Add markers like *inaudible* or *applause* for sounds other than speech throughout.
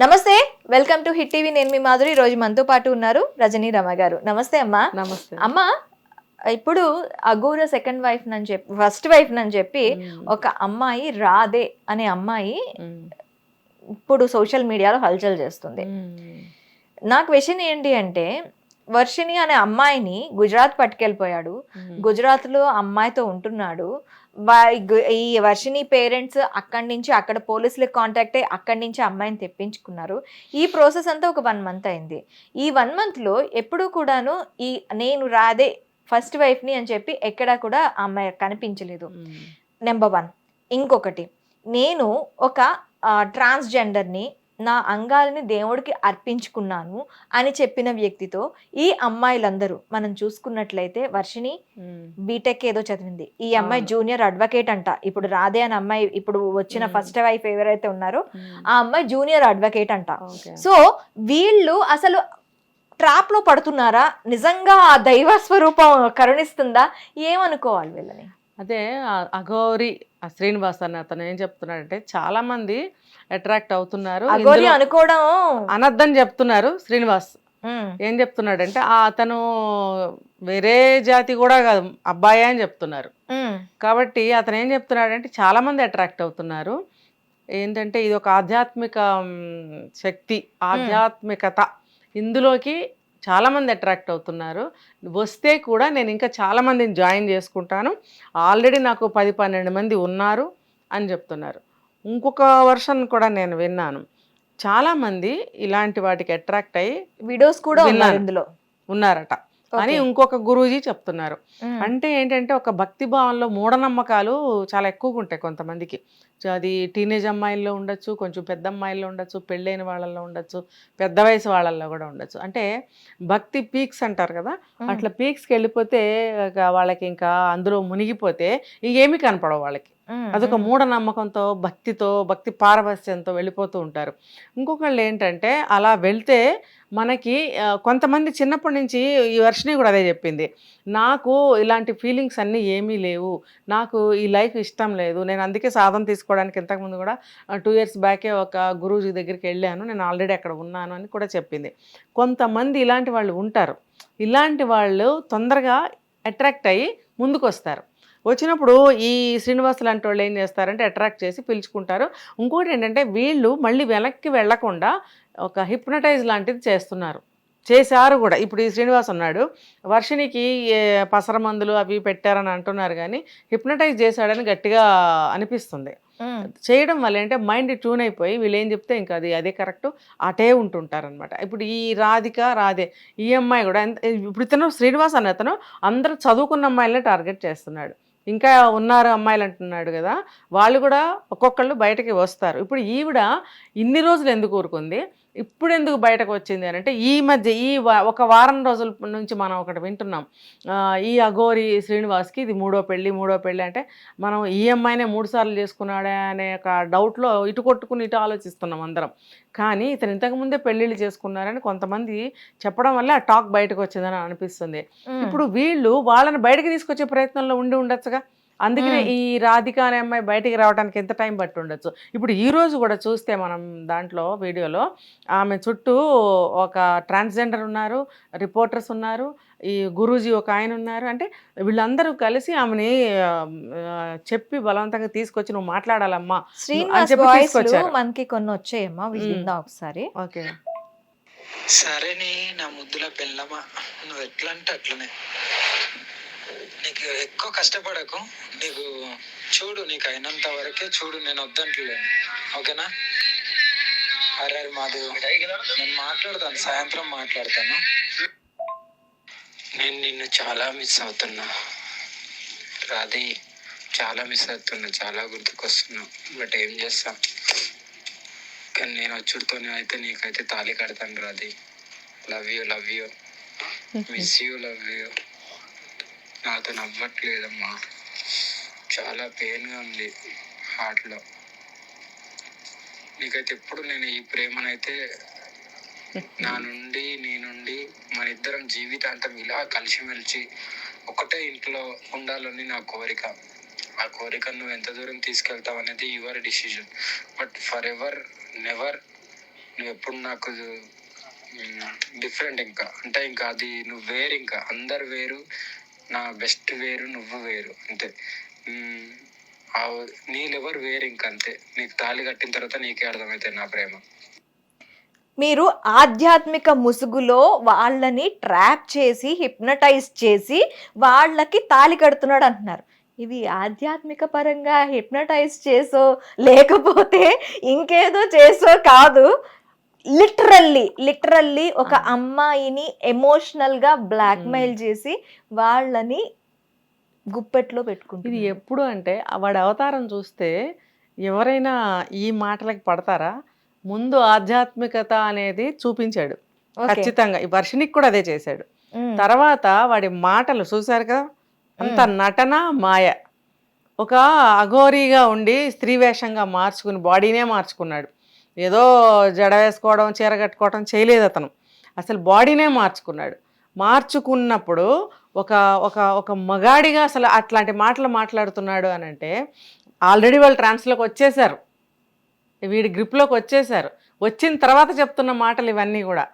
నమస్తే welcome to hit TV నేను మీ మాధురి రోజు మనతో పాటు ఉన్నారు రజనీ రమ గారు నమస్తే అమ్మా నమస్తే అమ్మ ఇప్పుడు అగూర సెకండ్ వైఫ్ నని చెప్పి ఫస్ట్ వైఫ్ నని చెప్పి. ఒక అమ్మాయి రాధే అనే అమ్మాయి మ్మ్. ఇప్పుడు సోషల్ మీడియాలో హల్చల్ చేస్తుంది. నాకు క్వశ్చన్ ఏంటి అంటే వర్షిణి అనే అమ్మాయిని గుజరాత్ పట్టుకెళ్ళిపోయాడు మ్మ్. గుజరాత్లో అమ్మాయితో ఉంటున్నాడు ఈ వర్షిని పేరెంట్స్ అక్కడి నుంచి అక్కడ పోలీసులకు కాంటాక్ట్ అయ్యి అక్కడి నుంచి అమ్మాయిని తెప్పించుకున్నారు. ఈ ప్రాసెస్ అంతా ఒక వన్ మంత్ అయింది. ఈ వన్ మంత్లో ఎప్పుడూ కూడాను ఈ నేను రాదే ఫస్ట్ వైఫ్ని అని చెప్పి ఎక్కడా కూడా అమ్మాయి కనిపించలేదు. నెంబర్ వన్ ఇంకొకటి. నేను ఒక ట్రాన్స్జెండర్ని నా అంగాలని దేవుడికి అర్పించుకున్నాను అని చెప్పిన వ్యక్తితో ఈ అమ్మాయిలందరూ మనం చూసుకున్నట్లయితే వర్షిని. బీటెక్ ఏదో చదివింది ఈ అమ్మాయి. జూనియర్ అడ్వకేట్ అంట ఇప్పుడు రాధే అని అమ్మాయి ఇప్పుడు వచ్చిన. ఫస్ట్ వైఫ్ ఎవరైతే ఉన్నారో. ఆ అమ్మాయి జూనియర్ అడ్వకేట్ అంట. సో వీళ్ళు అసలు ట్రాప్లో పడుతున్నారా నిజంగా ఆ దైవ స్వరూపం కరుణిస్తుందా ఏమనుకోవాలి వీళ్ళని అదే అఘోరి ఆ శ్రీనివాస్ అన్న అతను ఏం చెప్తున్నాడంటే చాలా మంది అట్రాక్ట్ అవుతున్నారు. ఇందులో అనుకోవడం. అనద్దని చెప్తున్నారు శ్రీనివాస్. ఏం చెప్తున్నాడంటే ఆ అతను వేరే జాతి కూడా కాదు అబ్బాయి అని చెప్తున్నారు. కాబట్టి అతను ఏం చెప్తున్నాడంటే చాలా మంది అట్రాక్ట్ అవుతున్నారు. ఏంటంటే ఇది ఒక ఆధ్యాత్మిక శక్తి ఆధ్యాత్మికత. ఇందులోకి చాలా మంది అట్రాక్ట్ అవుతున్నారు. వస్తే కూడా నేను ఇంకా చాలా మందిని జాయిన్ చేసుకుంటాను. ఆల్రెడీ నాకు పది పన్నెండు మంది ఉన్నారు అని చెప్తున్నారు. ఇంకొక వర్షన్ కూడా నేను విన్నాను. చాలా మంది ఇలాంటి వాటికి అట్రాక్ట్ అయ్యి విడోస్ కూడా ఉన్నారు. ఇందులో. ఉన్నారట. అని. ఇంకొక గురూజీ చెప్తున్నారు. అంటే ఏంటంటే ఒక భక్తి భావంలో మూఢనమ్మకాలు చాలా ఎక్కువగా ఉంటాయి కొంతమందికి అది టీనేజ్ అమ్మాయిల్లో ఉండొచ్చు కొంచెం పెద్ద అమ్మాయిల్లో ఉండొచ్చు పెళ్ళైన వాళ్ళల్లో ఉండొచ్చు పెద్ద వయసు వాళ్ళల్లో కూడా ఉండొచ్చు అంటే భక్తి పీక్స్ అంటారు కదా. అట్లా పీక్స్కి వెళ్ళిపోతే వాళ్ళకి ఇంకా అందులో మునిగిపోతే ఇంకేమీ కనపడవు వాళ్ళకి. అదొక మ్మ్. మూఢనమ్మకంతో భక్తితో భక్తి పారవస్యంతో వెళ్ళిపోతూ ఉంటారు. ఇంకొకళ్ళు ఏంటంటే అలా వెళ్తే మనకి కొంతమంది చిన్నప్పటి నుంచి ఈ వర్షని కూడా అదే చెప్పింది. నాకు ఇలాంటి ఫీలింగ్స్ అన్నీ ఏమీ లేవు. నాకు ఈ లైఫ్ ఇష్టం లేదు. నేను అందుకే సాధన తీసుకోవడానికి ఇంతకుముందు కూడా టూ ఇయర్స్ బ్యాకే ఒక గురూజీ దగ్గరికి వెళ్ళాను. నేను ఆల్రెడీ అక్కడ ఉన్నాను అని కూడా చెప్పింది. కొంతమంది ఇలాంటి వాళ్ళు ఉంటారు. ఇలాంటి వాళ్ళు తొందరగా అట్రాక్ట్ అయ్యి ముందుకు వస్తారు వచ్చినప్పుడు ఈ శ్రీనివాస్ లాంటి వాళ్ళు ఏం చేస్తారంటే అట్రాక్ట్ చేసి పిలుచుకుంటారు. ఇంకోటి ఏంటంటే వీళ్ళు మళ్ళీ వెనక్కి వెళ్ళకుండా ఒక హిప్నటైజ్ లాంటిది చేస్తున్నారు. చేశారు కూడా. ఇప్పుడు ఈ శ్రీనివాస్ ఉన్నాడు. వర్షినికి పసర మందులు అవి పెట్టారని అంటున్నారు కానీ హిప్నటైజ్ చేశాడని గట్టిగా అనిపిస్తుంది. చేయడం వల్ల అంటే మైండ్ ట్యూన్ అయిపోయి వీళ్ళు ఏం చెప్తే ఇంకా అది అదే కరెక్ట్ అటే ఉంటుంటారనమాట ఇప్పుడు ఈ రాధిక రాధే ఈ అమ్మాయి కూడా ఇప్పుడు ఇతను శ్రీనివాస్ అనే అతను అందరూ చదువుకున్న అమ్మాయిలనే టార్గెట్ చేస్తున్నాడు. ఇంకా ఉన్నారు అమ్మాయిలు అంటున్నాడు కదా వాళ్ళు కూడా ఒక్కొక్కళ్ళు బయటకి వస్తారు. ఇప్పుడు ఈవిడ ఇన్ని రోజులు ఎందుకు ఊరుకుంది? ఇప్పుడు ఎందుకు బయటకు వచ్చింది అని అంటే ఈ మధ్య ఈ ఒక వారం రోజుల నుంచి మనం ఒకటి వింటున్నాం. ఈ అఘోరి శ్రీనివాస్కి ఇది మూడో పెళ్ళి మూడో పెళ్ళి అంటే మనం ఈ అమ్మాయినే మూడు సార్లు చేసుకున్నాడే అనే ఒక డౌట్లో ఇటు కొట్టుకుని ఇటు ఆలోచిస్తున్నాం అందరం. కానీ ఇతను ఇంతకుముందే పెళ్ళిళ్ళు చేసుకున్నారని కొంతమంది చెప్పడం వల్ల ఆ టాక్ బయటకు వచ్చిందని అనిపిస్తుంది. ఇప్పుడు వీళ్ళు వాళ్ళని బయటకు తీసుకొచ్చే ప్రయత్నంలో ఉండి ఉండొచ్చుగా? అందుకనే. ఈ రాధిక అనే అమ్మాయి బయటికి రావడానికి ఎంత టైం పట్టి ఉండొచ్చు ఇప్పుడు ఈ రోజు కూడా చూస్తే మనం దాంట్లో వీడియోలో ఆమె చుట్టూ ఒక ట్రాన్స్జెండర్ ఉన్నారు రిపోర్టర్స్ ఉన్నారు ఈ గురూజీ ఒక ఆయన ఉన్నారు. అంటే వీళ్ళందరూ కలిసి ఆమెని చెప్పి బలవంతంగా తీసుకొచ్చి నువ్వు మాట్లాడాలమ్మా. మనకి కొన్ని వచ్చాయమ్మా. ఒకసారి. ఓకే. సరేనే నా ముద్దుల పెళ్ళమా? నువ్వు ఎట్లా అంటే అట్లనే. నీకు ఎక్కువ కష్టపడకు. నీకు చూడు నీకు అయినంత వరకే చూడు నేను వద్దంటలేను. ఓకేనా? అరే మాధవ్ నేను మాట్లాడతాను సాయంత్రం మాట్లాడతాను. నేను నిన్ను చాలా మిస్ అవుతున్నా. రాధి చాలా మిస్ అవుతున్నా చాలా గుర్తుకొస్తున్నా. బట్ ఏం చేస్తాం? కానీ నేను వచ్చుడితోనే అయితే నీకైతే తాళి కడతాను రాది love you love you miss you love you నాతో నవ్వట్లేదమ్మా. చాలా పెయిన్గా ఉంది హార్ట్లో నీకైతే ఎప్పుడు నేను ఈ ప్రేమనైతే నా నుండి నీ నుండి మన ఇద్దరం జీవితాంతం ఇలా కలిసిమెలిసి ఒకటే ఇంట్లో ఉండాలని నా కోరిక. ఆ కోరిక నువ్వు ఎంత దూరం తీసుకెళ్తావు అనేది your decision but forever never నువ్వు ఎప్పుడు నాకు డిఫరెంట్ ఇంకా. అంటే ఇంకా అది నువ్వు వేరు ఇంకా. అందరు వేరు నా బెస్ట్ వేరు నువ్వు వేరు అంతే. మ్మ్. వేరు ఇంకంతే. అంతే నీకు తాళి కట్టిన తర్వాత నీకే అర్థమైతే నా ప్రేమ. మీరు ఆధ్యాత్మిక ముసుగులో వాళ్ళని ట్రాప్ చేసి హిప్నటైజ్ చేసి వాళ్ళకి తాలి కడుతున్నాడు అంటున్నారు ఇది ఆధ్యాత్మిక పరంగా హిప్నటైజ్ చేసో లేకపోతే ఇంకేదో చేసో కాదు. లిటరల్లీ లిటరల్లీ ఒక అమ్మాయిని ఎమోషనల్గా బ్లాక్మెయిల్ చేసి వాళ్ళని గుప్పెట్లో ఇది పెట్టుకుంటుంది ఎప్పుడు అంటే వాడి అవతారం చూస్తే ఎవరైనా ఈ మాటలకు పడతారా? ముందు ఆధ్యాత్మికత అనేది చూపించాడు. ఖచ్చితంగా. ఈ వర్షినికి కూడా అదే చేశాడు. తర్వాత వాడి మాటలు చూశారు కదా? అంత నటన మాయ. ఒక అఘోరీగా ఉండి స్త్రీ వేషంగా మార్చుకుని బాడీనే మార్చుకున్నాడు. ఏదో జడ వేసుకోవడం చీర కట్టుకోవడం చేయలేదు అతను. అసలు బాడీనే మార్చుకున్నాడు. మార్చుకున్నప్పుడు ఒక ఒక ఒక మగాడిగా అసలు అట్లాంటి మాటలు మాట్లాడుతున్నాడు అని అంటే ఆల్రెడీ వాళ్ళు ట్రాన్స్లోకి వచ్చేసారు వీడి గ్రిప్లోకి వచ్చేసారు వచ్చిన తర్వాత చెప్తున్న మాటలు ఇవన్నీ కూడా.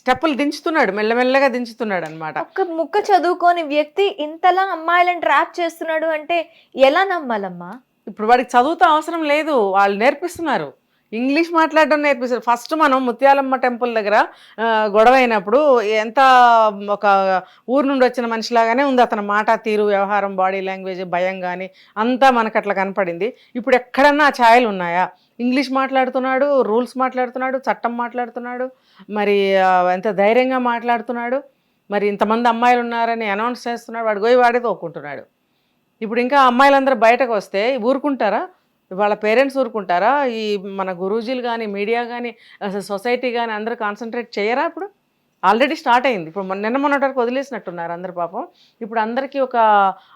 స్టెప్పులు దించుతున్నాడు మెల్లమెల్లగా దించుతున్నాడు అనమాట ఒక ముక్క చదువుకోని వ్యక్తి ఇంతలా అమ్మాయిలను ట్రాప్ చేస్తున్నాడు అంటే ఎలా నమ్మాలమ్మా? ఇప్పుడు వాడికి చదువుతో అవసరం లేదు వాళ్ళు నేర్పిస్తున్నారు. ఇంగ్లీష్ మాట్లాడడం నేర్పిస్తారు. ఫస్ట్ మనం ముత్యాలమ్మ టెంపుల్ దగ్గర గొడవ అయినప్పుడు ఎంత ఒక ఊరు నుండి వచ్చిన మనిషిలాగానే ఉంది అతని మాట తీరు వ్యవహారం బాడీ లాంగ్వేజ్ భయం కానీ అంతా మనకు అట్లా కనపడింది. ఇప్పుడు ఎక్కడన్నా ఛాయలు ఉన్నాయా? ఇంగ్లీష్ మాట్లాడుతున్నాడు రూల్స్ మాట్లాడుతున్నాడు చట్టం మాట్లాడుతున్నాడు మరి ఎంత ధైర్యంగా మాట్లాడుతున్నాడు మరి ఇంతమంది అమ్మాయిలు ఉన్నారని అనౌన్స్ చేస్తున్నాడు వాడు గోయి వాడే తోకుంటున్నాడు ఇప్పుడు ఇంకా అమ్మాయిలందరూ బయటకు వస్తే ఊరుకుంటారా? వాళ్ళ పేరెంట్స్ ఊరుకుంటారా? ఈ మన గురూజీలు కానీ మీడియా కానీ అసలు సొసైటీ కానీ అందరూ కాన్సన్ట్రేట్ చేయరా ఇప్పుడు? ఆల్రెడీ స్టార్ట్ అయింది. ఇప్పుడు మొన్న- నిన్న మొన్నటి వరకు వదిలేసినట్టున్నారు అందరు పాపం. ఇప్పుడు అందరికీ ఒక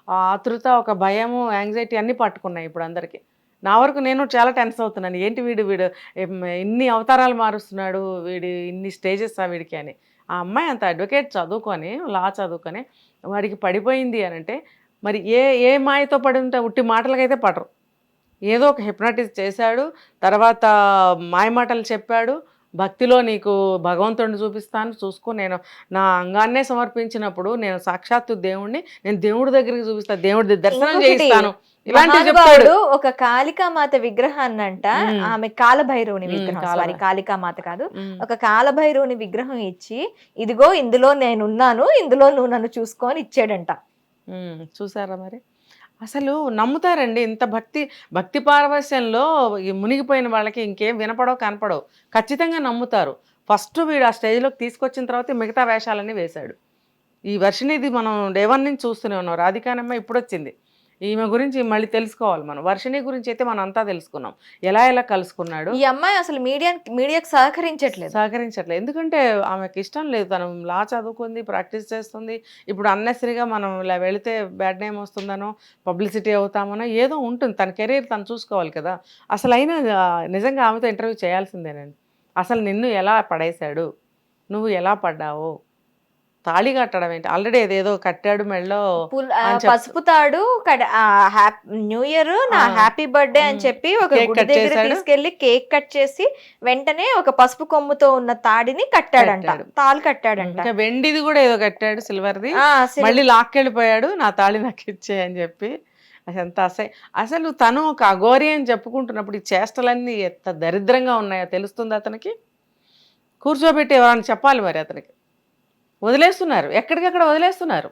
ఆతృత ఒక భయము యాంగ్జైటీ అన్నీ పట్టుకున్నాయి ఇప్పుడు అందరికీ. నా వరకు నేను చాలా టెన్స్ అవుతున్నాను. ఏంటి వీడు వీడు ఇన్ని అవతారాలు మారుస్తున్నాడు వీడి ఇన్ని స్టేజెస్ ఆ వీడికి అని. ఆ అమ్మాయి అంత అడ్వకేట్ చదువుకొని లా చదువుకొని వాడికి పడిపోయింది అని అంటే మరి ఏ ఏ మాయతో పడి ఉంటే ఉట్టి మాటలకైతే పడరు. ఏదో ఒక హిప్నటిస్ చేశాడు తర్వాత మాయమాటలు చెప్పాడు భక్తిలో నీకు భగవంతుడిని చూపిస్తాను చూసుకో నేను నా అంగాన్నే సమర్పించినప్పుడు నేను సాక్షాత్తు దేవుణ్ణి నేను దేవుడి దగ్గరికి చూపిస్తాను దేవుడి దర్శనం చేయిస్తాను చెప్తాడు మహానుభావుడు ఒక కాళికామాత విగ్రహాన్నంట మ్మ్. ఆమె కాలభైరవుని విగ్రహం సారీ కాళికామాత కాదు. ఒక కాలభైరవుని విగ్రహం ఇచ్చి ఇదిగో ఇందులో నేనున్నాను ఇందులో నువ్వు నన్ను చూసుకొని ఇచ్చాడంట చూసారా మరి అసలు నమ్ముతారండి. ఇంత భక్తి భక్తి పారవశ్యంలో మునిగిపోయిన వాళ్ళకి ఇంకేం వినపడవు కనపడవు. ఖచ్చితంగా నమ్ముతారు. ఫస్ట్ వీడు ఆ స్టేజ్లోకి తీసుకొచ్చిన తర్వాత మిగతా వేషాలన్నీ వేశాడు. ఈ వర్షనిది మనం డే వన్ నుంచి చూస్తూనే ఉన్నాం. రాధికానమ్మ ఇప్పుడు వచ్చింది ఈమె గురించి మళ్ళీ తెలుసుకోవాలి మనం. వర్షిణి గురించి అయితే మనం అంతా తెలుసుకున్నాం. ఎలా ఎలా కలుసుకున్నాడు? ఈ అమ్మాయి అసలు మీడియా మీడియాకి సహకరించట్లేదు. సహకరించట్లేదు. ఎందుకంటే ఆమెకి ఇష్టం లేదు. తను లా చదువుకుంది ప్రాక్టీస్ చేస్తుంది. ఇప్పుడు అన్నెసరిగా మనం ఇలా వెళితే బ్యాడ్ నేమ్ వస్తుందనో పబ్లిసిటీ అవుతామనో ఏదో ఉంటుంది. తన కెరీర్ తను చూసుకోవాలి కదా. అసలు అయినా నిజంగా ఆమెతో ఇంటర్వ్యూ చేయాల్సిందేనండి. అసలు నిన్ను ఎలా పడేశాడు? నువ్వు ఎలా పడ్డావు? తాళి కట్టడం ఏంటి ఆల్రెడీ ఏదేదో కట్టాడు మెళ్ళో పసుపు తాడు న్యూ ఇయర్ నా. హ్యాపీ బర్త్డే అని. చెప్పి ఒక గుడి దగ్గర. తీసుకెళ్ళి కేక్ కట్ చేసి వెంటనే ఒక పసుపు కొమ్ముతో ఉన్న తాడిని కట్టాడంట కట్టాడు. తాళి కట్టాడంట వెండిది కూడా ఏదో కట్టాడు సిల్వర్ది మళ్ళీ లాక్కెళ్ళిపోయాడు నా తాళి నాకు ఇచ్చే అని చెప్పి అసలు ఎంత అసహ్య అసలు తను ఒక అఘోరి అని చెప్పుకుంటున్నప్పుడు ఈ చేష్టలన్నీ ఎంత దరిద్రంగా ఉన్నాయో తెలుస్తుంది అతనికి కూర్చోబెట్టి ఎవరైనా చెప్పాలి మరి అతనికి వదిలేస్తున్నారు. ఎక్కడికక్కడ వదిలేస్తున్నారు.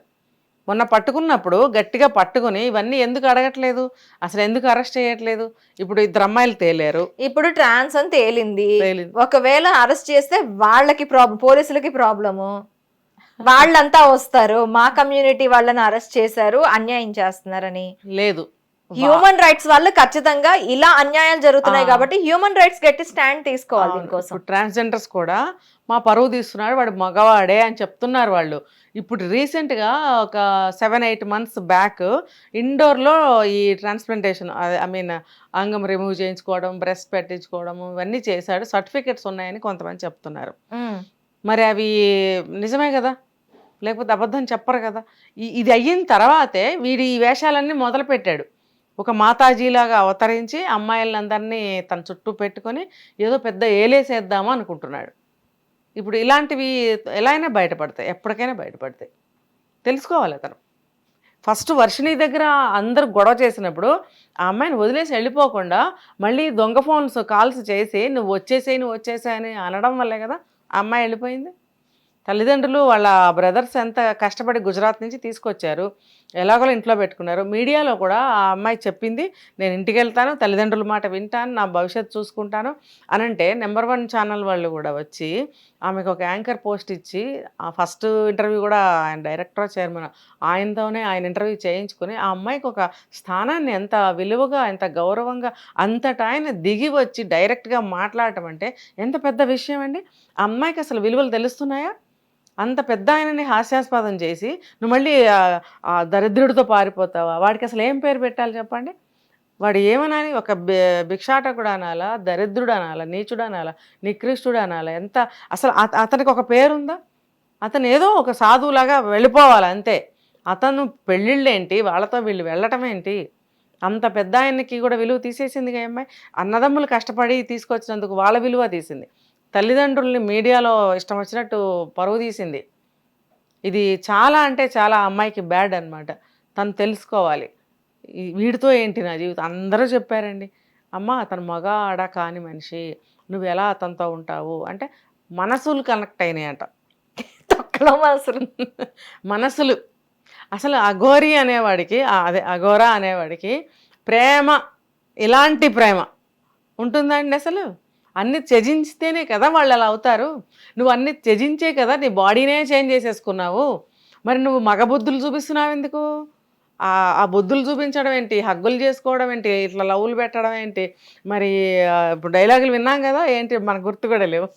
మొన్న పట్టుకున్నప్పుడు గట్టిగా పట్టుకుని ఇవన్నీ ఎందుకు అడగట్లేదు? అసలు ఎందుకు అరెస్ట్ చేయట్లేదు? ఇప్పుడు ఇద్దరు అమ్మాయిలు తేలేరు. ఇప్పుడు ట్రాన్స్ అని తేలింది. ఒకవేళ అరెస్ట్ చేస్తే వాళ్ళకి ప్రాబ్లం పోలీసులకి ప్రాబ్లము. వాళ్ళంతా వస్తారు. మా కమ్యూనిటీ వాళ్ళని అరెస్ట్ చేశారు అన్యాయం చేస్తున్నారని. లేదు. హ్యూమన్ రైట్స్ వాళ్ళు ఖచ్చితంగా ఇలా అన్యాయాలు జరుగుతున్నాయి. కాబట్టి హ్యూమన్ రైట్స్ గట్టి స్టాండ్ తీసుకోవాలి దీనికోసం. ట్రాన్స్జెండర్స్ కూడా మా పరువు తీస్తున్నాడు వాడు మగవాడే అని చెప్తున్నారు వాళ్ళు. ఇప్పుడు రీసెంట్గా ఒక సెవెన్ ఎయిట్ మంత్స్ బ్యాక్ ఇండోర్లో ఈ ట్రాన్స్ప్లాంటేషన్ ఐ మీన్ అంగం రిమూవ్ చేయించుకోవడం బ్రెస్ట్ పెట్టించుకోవడం ఇవన్నీ చేశాడు. సర్టిఫికెట్స్ ఉన్నాయని కొంతమంది చెప్తున్నారు. మరి అవి నిజమే కదా? లేకపోతే అబద్ధం చెప్పరు కదా? ఇది అయిన తర్వాతే వీడి ఈ వేషాలన్నీ మొదలు పెట్టాడు ఒక మాతాజీలాగా అవతరించి అమ్మాయిలందరినీ తన చుట్టూ పెట్టుకొని ఏదో పెద్ద ఏలేసేద్దాము అనుకుంటున్నాడు. ఇప్పుడు ఇలాంటివి ఎలా అయినా బయటపడతాయి ఎప్పటికైనా బయటపడతాయి. తెలుసుకోవాలి అతను. ఫస్ట్ వర్షిణి దగ్గర అందరు గొడవ చేసినప్పుడు ఆ అమ్మాయిని వదిలేసి వెళ్ళిపోకుండా మళ్ళీ దొంగ ఫోన్స్ కాల్స్ చేసి నువ్వు వచ్చేసాయి నువ్వు వచ్చేసాయి అని అనడం వల్లే కదా ఆ అమ్మాయి వెళ్ళిపోయింది. తల్లిదండ్రులు వాళ్ళ బ్రదర్స్ ఎంత కష్టపడి గుజరాత్ నుంచి తీసుకొచ్చారు ఎలాగో ఇంట్లో పెట్టుకున్నారు. మీడియాలో కూడా ఆ అమ్మాయి చెప్పింది నేను ఇంటికి వెళ్తాను తల్లిదండ్రుల మాట వింటాను నా భవిష్యత్తు చూసుకుంటాను అని అంటే నెంబర్ వన్ ఛానల్ వాళ్ళు కూడా వచ్చి ఆమెకు ఒక యాంకర్ పోస్ట్ ఇచ్చి ఆ ఫస్ట్ ఇంటర్వ్యూ కూడా ఆయన డైరెక్టర్ చైర్మన్ ఆయనతోనే ఆయన ఇంటర్వ్యూ చేయించుకుని ఆ అమ్మాయికి ఒక స్థానాన్ని ఎంత విలువగా ఎంత గౌరవంగా అంతటా ఆయన దిగి వచ్చి డైరెక్ట్గా మాట్లాడటం అంటే ఎంత పెద్ద విషయం అండి? ఆ అమ్మాయికి అసలు విలువలు తెలుస్తున్నాయా? అంత పెద్ద ఆయనని హాస్యాస్పదం చేసి నువ్వు మళ్ళీ దరిద్రుడితో పారిపోతావా? వాడికి అసలు ఏం పేరు పెట్టాలి చెప్పండి? వాడు ఏమనాలి? ఒక భిక్షాటకుడు అనాలా దరిద్రుడు అనాలా నీచుడు అనాలా నికృష్టుడు అనాలా ఎంత అసలు అత- అతనికి ఒక పేరుందా? అతను ఏదో ఒక సాధువులాగా వెళ్ళిపోవాలి అంతే. అతను పెళ్ళిళ్ళేంటి? వాళ్ళతో వీళ్ళు వెళ్ళటం ఏంటి అంత పెద్ద ఆయనకి కూడా విలువ తీసేసింది అమ్మాయి అన్నదమ్ములు కష్టపడి తీసుకొచ్చినందుకు వాళ్ళ విలువ తీసింది. తల్లిదండ్రుల్ని మీడియాలో ఇష్టం వచ్చినట్టు పరువు తీసింది. ఇది చాలా అంటే చాలా అమ్మాయికి బ్యాడ్ అన్నమాట. తను తెలుసుకోవాలి. వీడితో ఏంటి నా జీవితం? అందరూ చెప్పారండి. అమ్మ అతను మగ ఆడ కాని మనిషి. నువ్వు ఎలా అతనితో ఉంటావు? అంటే మనసులు కనెక్ట్ అయినాయంట. తొక్కలో మనసులు. మనసులు. అసలు అఘోరి అనేవాడికి అదే అఘోరా అనేవాడికి ప్రేమ ఇలాంటి ప్రేమ ఉంటుందండి అసలు? అన్ని త్యజించితేనే కదా వాళ్ళు అలా అవుతారు. నువ్వు అన్ని త్యజించే కదా నీ బాడీనే చేంజ్ చేసేసుకున్నావు. మరి నువ్వు మగ బుద్ధులు చూపిస్తున్నావు ఎందుకు ఆ బుద్ధులు చూపించడం ఏంటి? హగ్గులు చేసుకోవడం ఏంటి? ఇట్లా లవ్లు పెట్టడం ఏంటి? మరి ఇప్పుడు డైలాగులు విన్నాం కదా? ఏంటి? మనకు గుర్తు కూడా లేవు.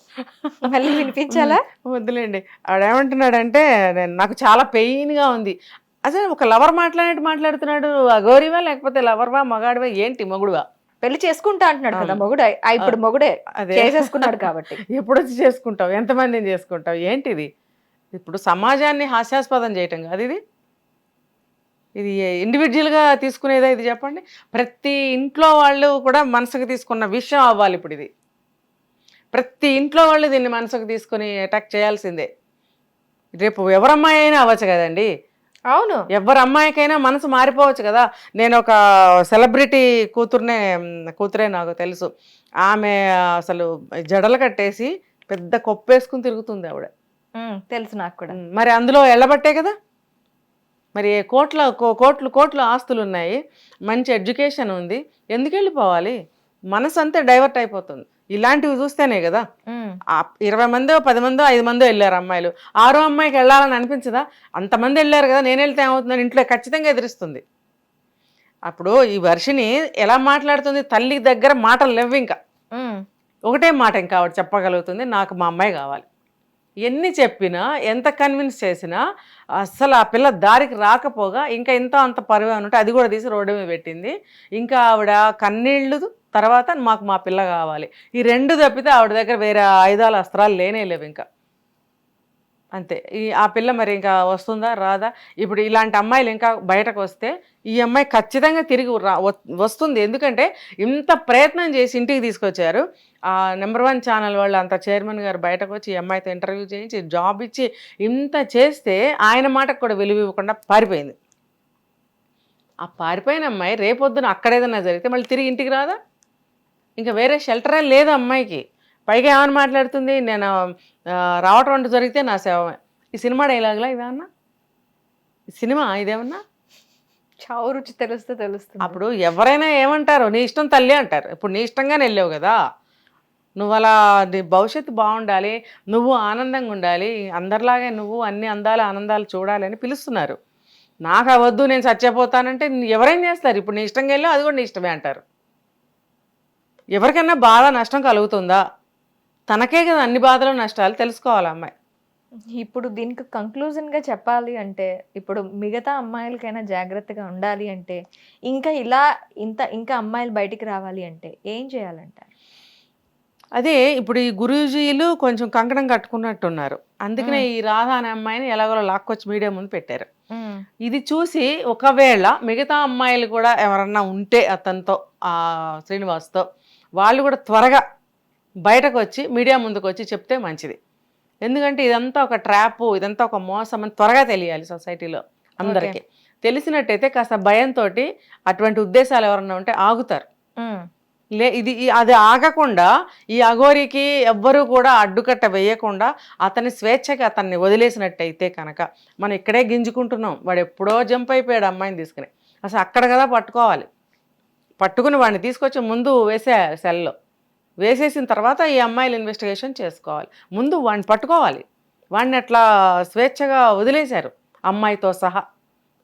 మళ్ళీ వినిపించాలా? వద్దులేండి. ఆడేమంటున్నాడంటే నేను నాకు చాలా పెయిన్గా ఉంది. అసలు ఒక లవర్ మాట్లాడినట్టు మాట్లాడుతున్నాడు అగోరివా లేకపోతే లవర్వా? మగాడివా? ఏంటి మొగుడువా? పెళ్ళి చేసుకుంటా అంటున్నాడు కదా. మొగుడే. ఇప్పుడు మొగుడే అదే. చేసేసుకున్నాడు కాబట్టి. *laughs* ఎప్పుడు వచ్చి చేసుకుంటావు? ఎంతమందిని చేసుకుంటావు? ఏంటిది? ఇప్పుడు సమాజాన్ని హాస్యాస్పదం చేయటం కాదు ఇది. ఇది ఇండివిజువల్గా తీసుకునేదా ఇది చెప్పండి? ప్రతి ఇంట్లో వాళ్ళు కూడా మనసుకు తీసుకున్న విషయం అవ్వాలి ఇప్పుడు ఇది. ప్రతి ఇంట్లో వాళ్ళు దీన్ని మనసుకు తీసుకొని అటాక్ చేయాల్సిందే. రేపు ఎవరమ్మాయి అయినా అవ్వచ్చు కదండి. అవును. ఎవరి అమ్మాయికైనా మనసు మారిపోవచ్చు కదా. నేను ఒక సెలబ్రిటీ కూతుర్నే కూతురే నాకు తెలుసు. ఆమె అసలు జడలు కట్టేసి పెద్ద కొప్పేసుకుని తిరుగుతుంది ఆవిడ. తెలుసు నాకు కూడా. మరి అందులో ఎళ్ళబట్టే కదా. మరి కోట్ల కోట్లు కోట్లు ఆస్తులు ఉన్నాయి మంచి ఎడ్యుకేషన్ ఉంది. ఎందుకు వెళ్ళిపోవాలి మనసు అంతే డైవర్ట్ అయిపోతుంది. ఇలాంటివి చూస్తేనే కదా. ఇరవై మందో పది మందో ఐదు మందో వెళ్ళారు అమ్మాయిలు. ఆరో అమ్మాయికి వెళ్ళాలని అనిపించదా? అంతమంది వెళ్ళారు కదా నేను వెళ్తే ఏమవుతుందని ఇంట్లో ఖచ్చితంగా ఎదురుస్తుంది. అప్పుడు ఈ వర్షిని ఎలా మాట్లాడుతుంది? తల్లి దగ్గర మాటలు లేవు ఇంకా. ఒకటే మాట ఇంకా ఆవిడ చెప్పగలుగుతుంది నాకు మా అమ్మాయి కావాలి. ఎన్ని చెప్పినా ఎంత కన్విన్స్ చేసినా అస్సలు ఆ పిల్ల దారికి రాకపోగా ఇంకా ఇంత అంత పరువు ఉంటే అది కూడా తీసి రోడ్డు మీద పెట్టింది. ఇంకా ఆవిడ కన్నీళ్ళు తర్వాత మాకు మా పిల్ల కావాలి. ఈ రెండు తప్పితే ఆవిడ దగ్గర వేరే ఆయుధాలు అస్త్రాలు లేనే లేవు ఇంకా. అంతే. ఈ ఆ పిల్ల మరి ఇంకా వస్తుందా రాదా? ఇప్పుడు ఇలాంటి అమ్మాయిలు ఇంకా బయటకు వస్తే ఈ అమ్మాయి ఖచ్చితంగా తిరిగి రా వస్తుంది. ఎందుకంటే ఇంత ప్రయత్నం చేసి ఇంటికి తీసుకొచ్చారు. ఆ నెంబర్ వన్ ఛానల్ వాళ్ళు అంత చైర్మన్ గారు బయటకు వచ్చి ఈ అమ్మాయితో ఇంటర్వ్యూ చేయించి జాబ్ ఇచ్చి ఇంత చేస్తే ఆయన మాటకు కూడా విలువ ఇవ్వకుండా పారిపోయింది. ఆ పారిపోయిన అమ్మాయి రేపొద్దున అక్కడేదన్నా జరిగితే మళ్ళీ తిరిగి ఇంటికి రాదా? ఇంకా వేరే షెల్టరే లేదు అమ్మాయికి. పైగా ఏమని మాట్లాడుతుంది? నేను రావటం అంటూ జరిగితే నా సేవమే. ఈ సినిమా డైలాగ్లా ఇదేమన్నా సినిమా ఇదేమన్నా? చావు రుచి తెలిస్తే తెలుస్తుంది. అప్పుడు ఎవరైనా ఏమంటారు? నీ ఇష్టం తల్లి అంటారు. ఇప్పుడు నీ ఇష్టంగానే వెళ్ళావు కదా. నువ్వు అలా నీ భవిష్యత్తు బాగుండాలి నువ్వు ఆనందంగా ఉండాలి అందరిలాగే నువ్వు అన్ని అందాలు ఆనందాలు చూడాలి అని పిలుస్తున్నారు. నాకు అవద్దు నేను చచ్చిపోతానంటే ఎవరేం చేస్తారు? ఇప్పుడు నీ ఇష్టంగా వెళ్ళావు అది కూడా నీ ఇష్టమే అంటారు. ఎవరికైనా బాధ నష్టం కలుగుతుందా? తనకే కదా అన్ని బాధలు నష్టాలు తెలుసుకోవాలి అమ్మాయి. ఇప్పుడు దీనికి కంక్లూజన్గా చెప్పాలి అంటే ఇప్పుడు మిగతా అమ్మాయిలకైనా జాగ్రత్తగా ఉండాలి అంటే ఇంకా ఇలా ఇంత ఇంకా అమ్మాయిలు బయటికి రావాలి అంటే ఏం చేయాలంటారు? అదే ఇప్పుడు ఈ గురూజీలు కొంచెం కంకణం కట్టుకున్నట్టున్నారు. అందుకనే ఈ రాధ అనే అమ్మాయిని ఎలాగోలా లాక్కొచ్చి మీడియా ముందు పెట్టారు. ఇది చూసి ఒకవేళ మిగతా అమ్మాయిలు కూడా ఎవరన్నా ఉంటే అతనితో ఆ శ్రీనివాస్తో వాళ్ళు కూడా త్వరగా బయటకు వచ్చి మీడియా ముందుకు వచ్చి చెప్తే మంచిది. ఎందుకంటే ఇదంతా ఒక ట్రాప్ ఇదంతా ఒక మోసం అని త్వరగా తెలియాలి సొసైటీలో అందరికీ. తెలిసినట్టయితే కాస్త భయంతో అటువంటి ఉద్దేశాలు ఎవరన్నా ఉంటే ఆగుతారు. లే ఇది అది ఆగకుండా ఈ అఘోరికి ఎవ్వరూ కూడా అడ్డుకట్ట వేయకుండా అతని స్వేచ్ఛకి అతన్ని వదిలేసినట్టయితే కనుక మనం ఇక్కడే గింజుకుంటున్నాం. వాడు ఎప్పుడో జంప్ అయిపోయాడు అమ్మాయిని తీసుకుని. అసలు అక్కడ కదా పట్టుకోవాలి. పట్టుకుని వాడిని తీసుకొచ్చి ముందు వేసేయాలి సెల్లో. వేసేసిన తర్వాత ఈ అమ్మాయిలు ఇన్వెస్టిగేషన్ చేసుకోవాలి. ముందు వాడిని పట్టుకోవాలి. వాడిని అట్లా స్వేచ్ఛగా వదిలేశారు. అమ్మాయితో సహా.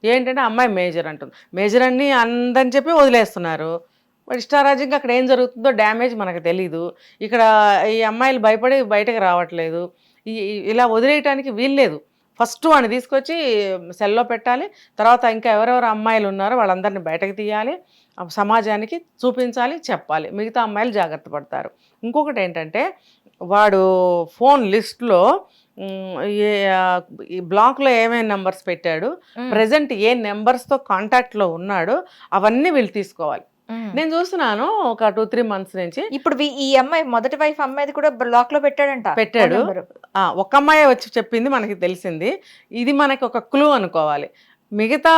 ఏంటంటే అమ్మాయి మేజర్ అంటుంది. మేజర్ అన్ని అందని చెప్పి వదిలేస్తున్నారు. మరి ఇష్టారాజ్యంగా అక్కడ ఏం జరుగుతుందో డ్యామేజ్ మనకు తెలీదు. ఇక్కడ ఈ అమ్మాయిలు భయపడి బయటకు రావట్లేదు. ఇలా వదిలేయటానికి వీల్లేదు ఫస్ట్ వాడిని తీసుకొచ్చి సెల్లో పెట్టాలి. తర్వాత ఇంకా ఎవరెవరు అమ్మాయిలు ఉన్నారో వాళ్ళందరినీ బయటకు తీయాలి. సమాజానికి చూపించాలి చెప్పాలి. మిగతా అమ్మాయిలు జాగ్రత్త పడతారు. ఇంకొకటి ఏంటంటే వాడు ఫోన్ లిస్ట్లో ఈ బ్లాక్లో ఏమేమి నెంబర్స్ పెట్టాడు ప్రజెంట్ ఏ నెంబర్స్తో కాంటాక్ట్లో ఉన్నాడో అవన్నీ వీళ్ళు తీసుకోవాలి. నేను చూస్తున్నాను ఒక టూ త్రీ మంత్స్ నుంచి. ఇప్పుడు ఈ అమ్మాయి మొదటి వైఫ్ అమ్మాయిది కూడా బ్లాక్లో పెట్టాడంట పెట్టాడు. ఒక అమ్మాయి వచ్చి చెప్పింది మనకి తెలిసింది. ఇది మనకి ఒక క్లూ అనుకోవాలి. మిగతా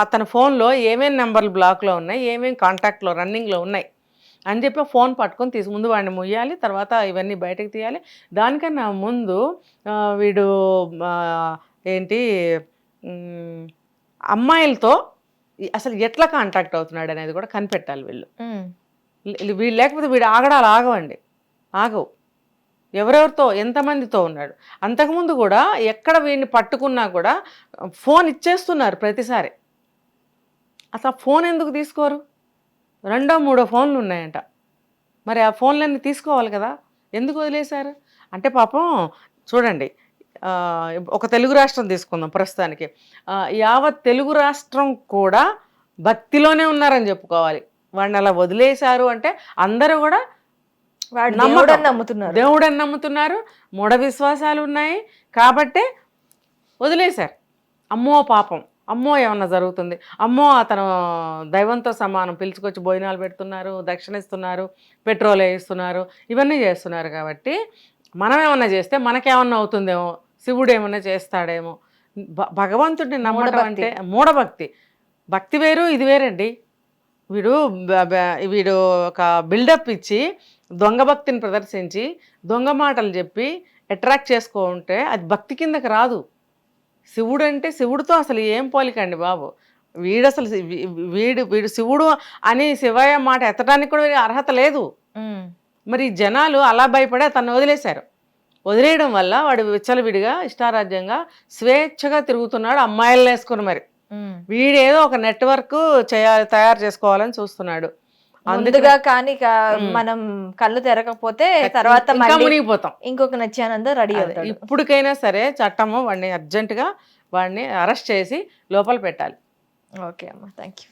అతని ఫోన్లో ఏమేమి నెంబర్లు బ్లాక్లో ఉన్నాయి ఏమేమి కాంటాక్ట్లో రన్నింగ్లో ఉన్నాయి అని చెప్పి ఫోన్ పట్టుకొని తీసి ముందు వాడిని ముయ్యాలి తర్వాత ఇవన్నీ బయటకు తీయాలి. దానికన్నా ముందు వీడు ఏంటి అమ్మాయిలతో అసలు ఎట్లా కాంటాక్ట్ అవుతున్నాడు అనేది కూడా కనిపెట్టాలి వీళ్ళు. వీడు లేకపోతే వీడు ఆగడాలు ఆగవండి. ఆగవు. ఎవరెవరితో ఎంతమందితో ఉన్నాడు. అంతకుముందు కూడా ఎక్కడ వీడిని పట్టుకున్నా కూడా ఫోన్ ఇచ్చేస్తున్నారు ప్రతిసారి. అసలు ఆ ఫోన్ ఎందుకు తీసుకోరు? రెండో మూడో ఫోన్లు ఉన్నాయంట. మరి ఆ ఫోన్లన్నీ తీసుకోవాలి కదా? ఎందుకు వదిలేశారు? అంటే పాపం చూడండి ఒక తెలుగు రాష్ట్రం తీసుకుందాం ప్రస్తుతానికి. యావత్ తెలుగు రాష్ట్రం కూడా భక్తిలోనే ఉన్నారని చెప్పుకోవాలి. వాడిని అలా వదిలేశారు అంటే అందరూ కూడా దేవుడని నమ్ముతున్నారు. దేవుడని నమ్ముతున్నారు. మూఢ విశ్వాసాలు ఉన్నాయి. కాబట్టే వదిలేశారు. అమ్మో పాపం. అమ్మో ఏమన్నా జరుగుతుంది? అమ్మో అతను దైవంతో సమానం. పిలుచుకొచ్చి భోజనాలు పెడుతున్నారు దక్షిణ ఇస్తున్నారు పెట్రోల్ వేయిస్తున్నారు ఇవన్నీ చేస్తున్నారు కాబట్టి మనం ఏమన్నా చేస్తే మనకేమన్నా అవుతుందేమో? శివుడు ఏమన్నా చేస్తాడేమో? భగవంతుడిని నమ్మడం. అంటే మూఢభక్తి. భక్తి వేరు ఇది వేరండి. వీడు వీడు ఒక బిల్డప్ ఇచ్చి దొంగ భక్తిని ప్రదర్శించి దొంగ మాటలు చెప్పి అట్రాక్ట్ చేసుకుంటే అది భక్తి కిందకి రాదు. శివుడు అంటే శివుడితో అసలు ఏం పోలికండి బాబు? వీడు అసలు వీడు వీడు శివుడు అని శివయ్య మాట ఎత్తడానికి కూడా అర్హత లేదు. మరి జనాలు అలా భయపడి తను వదిలేశారు. వదిలేయడం వల్ల వాడు విచ్చలవిడిగా ఇష్టారాజ్యంగా స్వేచ్ఛగా తిరుగుతున్నాడు అమ్మాయిలను వేసుకుని మరి. వీడేదో ఒక నెట్వర్క్ చేయాలి తయారు చేసుకోవాలని చూస్తున్నాడు. ముందుగా కానీ. మనం కళ్ళు తెరకపోతే తర్వాత మునిగిపోతాం. ఇంకొక నచ్చానంద రెడీ అవుతాడు. ఇప్పటికైనా సరే చట్టము వాడిని అర్జెంటుగా వాడిని అరెస్ట్ చేసి లోపల పెట్టాలి. ఓకే అమ్మా థ్యాంక్ యూ